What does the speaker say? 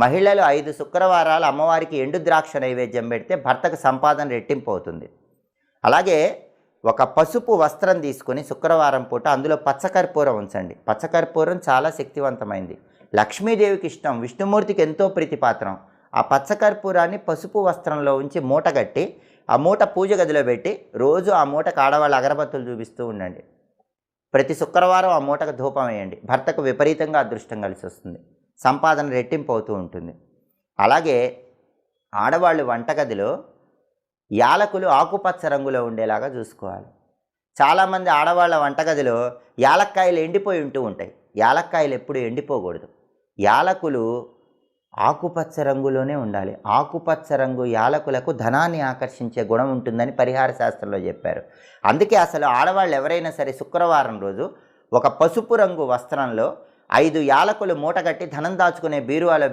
మహిళలు ఐదు శుక్రవారాలు అమ్మవారికి ఎండు ద్రాక్ష నైవేద్యం పెడితే భర్తకు సంపాదన రెట్టింపు అవుతుంది. అలాగే ఒక పసుపు వస్త్రం తీసుకొని శుక్రవారం పూట అందులో పచ్చకర్పూరం ఉంచండి. పచ్చకర్పూరం చాలా శక్తివంతమైంది. లక్ష్మీదేవికి ఇష్టం విష్ణుమూర్తికి ఎంతో ప్రీతిపాత్రం. ఆ పచ్చకర్పూరాన్ని పసుపు వస్త్రంలో ఉంచి మూట కట్టి ఆ మూట పూజ గదిలో పెట్టి రోజు ఆ మూటకు ఆడవాళ్ళ అగరబత్తులు చూపిస్తూ ఉండండి. ప్రతి శుక్రవారం ఆ మూటకు ధూపం వేయండి. భర్తకు విపరీతంగా అదృష్టం కలిసి వస్తుంది. సంపాదన రెట్టింపు అవుతూ ఉంటుంది. అలాగే ఆడవాళ్ళు వంటగదిలో యాలకులు ఆకుపచ్చ రంగులో ఉండేలాగా చూసుకోవాలి. చాలామంది ఆడవాళ్ళ వంటగదిలో యాలక్కాయలు ఎండిపోయి ఉంటూ ఉంటాయి. యాలక్కాయలు ఎప్పుడు ఎండిపోకూడదు. యాలకులు ఆకుపచ్చ రంగులోనే ఉండాలి. ఆకుపచ్చ రంగు యాలకులకు ధనాన్ని ఆకర్షించే గుణం ఉంటుందని పరిహార శాస్త్రంలో చెప్పారు. అందుకే అసలు ఆడవాళ్ళు ఎవరైనా సరే శుక్రవారం రోజు ఒక పసుపు రంగు వస్త్రంలో ఐదు యాలకులు మూటగట్టి ధనం దాచుకునే బీరువాలో పెట్టి